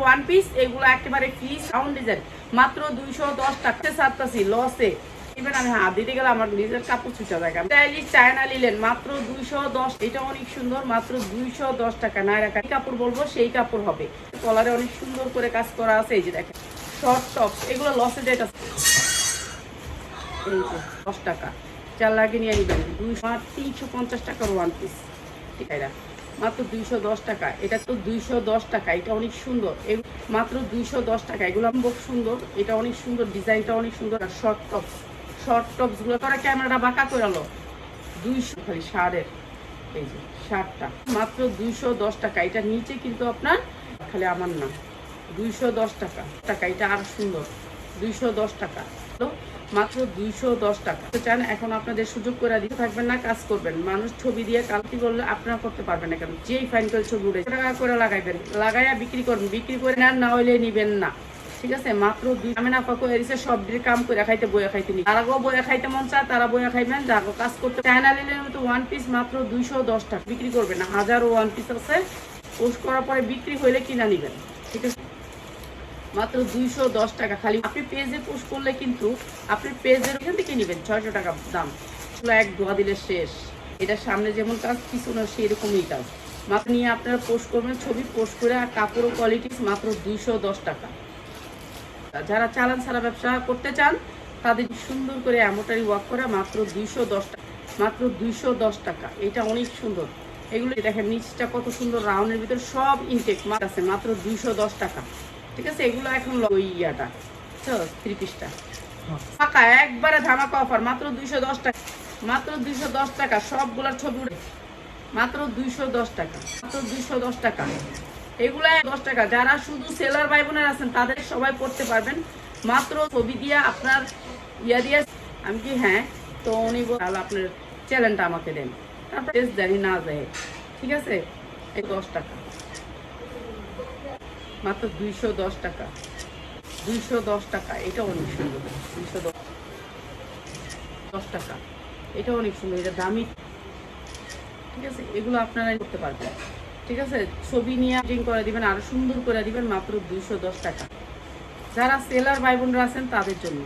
One piece এগুলো একেবারে free sound design মাত্র দুইশো দশ টাকা। সাতটাছি লসে আমি হাত দিতে গেলে আমার নিজের কাপড় ছুটা স্টাইলিশ চায়না নিলেন, মাত্র দুইশো দশ। এটা অনেক সুন্দর, মাত্র দুইশো দশ টাকা। না, রাখা কাপড় বলব? সেই কাপড় হবে। কলারে অনেক সুন্দর করে কাজ করা আছে, এই যে দেখেন। শর্ট এগুলো লসে যেটা দশ টাকা। চার লাগে নিয়ে নিবেন দুইশো তিনশো পঞ্চাশ টাকার ওয়ান পিস ঠিক আছে। মাত্র দুইশো দশ টাকা। এটা তো দুইশো দশ টাকা, এটা অনেক সুন্দর। মাত্র দুইশো দশ টাকা, এগুলো খুব সুন্দর। এটা অনেক সুন্দর, ডিজাইনটা অনেক সুন্দর। আর শর্ট টপস শর্ট টপসগুলো করা ক্যামেরাটা বাঁকা করে আলো। দুইশো খালি শার্টের এই যে শার্টটা মাত্র দুইশো দশ টাকা, এটা নিচে কিন্তু আপনার খালি আমার না। দুইশো দশ টাকা টাকা, এটা আর সুন্দর। দুইশো দশ টাকা। মাত্র দুইশো দশ টাকা। চান, এখন আপনাদের সুযোগ করে দিতে থাকবেন না, কাজ করবেন। মানুষ ছবি দিয়ে কালকি করলে আপনারা করতে পারবেন না কেন যেই ফাইন ছবি উঠে টাকা করে লাগাইবেন। লাগাইয়া বিক্রি করবেন। বিক্রি করে নেন, না হইলে নিবেন না। ঠিক আছে? মাত্র দুই আমি না পাকো এরিসে সব দিয়ে কাম করে খাইতে, বইয়া খাইতে নি। তারা বইয়া খাইতে মন চায়, তারা বইয়া খাইবেন। যাগো কাজ করতে চায়না নিলে মতো ওয়ান পিস মাত্র দুইশো দশ টাকা। বিক্রি করবেন হাজারো ওয়ান পিস আছে। পোস্ট করার পরে বিক্রি হইলে কিনা নিবেন। ঠিক আছে? মাত্র দুইশো দশ টাকা খালি। আপনি পেজে পোস্ট করলে কিন্তু আপনি পেজের ওখান থেকে নেবেন ছয়শো টাকা দাম। এক ধোয়া দিলে শেষ। এটা সামনে যেমন কাজ, পিছনে সেই রকমই কাজ। মাত্র নিয়ে আপনারা পোস্ট করবেন, ছবি পোস্ট করে আর কাপড় কোয়ালিটি মাত্র দুইশো দশ টাকা। যারা চালান ছাড়া ব্যবসা করতে চান, তাদের সুন্দর করে অ্যামোটারি ওয়ার্ক করা মাত্র দুইশো দশ টাকা। মাত্র দুইশো দশ টাকা। এটা অনেক সুন্দর। এগুলো দেখেন, নিচটা কত সুন্দর রাউন্ডের ভিতরে সব ইনটেক আছে, মাত্র দুইশো দশ টাকা। ঠিক আছে, এগুলো এখন ইয়াটা থ্রি পিসটা ফাঁকা, একবারে ধামাকা অফার মাত্র দুইশো দশ টাকা। মাত্র দুইশো দশ টাকা, সবগুলোর ছবি মাত্র দুইশো দশ টাকা, মাত্র দুইশো দশ টাকা। এগুলো দশ টাকা। যারা শুধু সেলার ভাই বোনের আছেন, তাদের সবাই পড়তে পারবেন। মাত্র ছবি দিয়ে আপনার ইয়া দিয়ে আমি কি হ্যাঁ তো উনি তাহলে আপনার চ্যানেলটা আমাকে দেন। তারপর জানি না যায় ঠিক আছে? এই দশ টাকা। মাত্র দুইশো দশ টাকা। দুইশো দশ টাকা এটা অনেক সুন্দর। দুইশো দশ টাকা এটা অনেক সুন্দর, এটা দামি। ঠিক আছে, এগুলো আপনারা করতে পারবেন। ঠিক আছে, ছবি নিয়ে প্রিন্ট করে দিবেন, আরও সুন্দর করে দিবেন, মাত্র দুইশো দশ টাকা। যারা সেলার ভাই বোনরা আছেন, তাদের জন্য।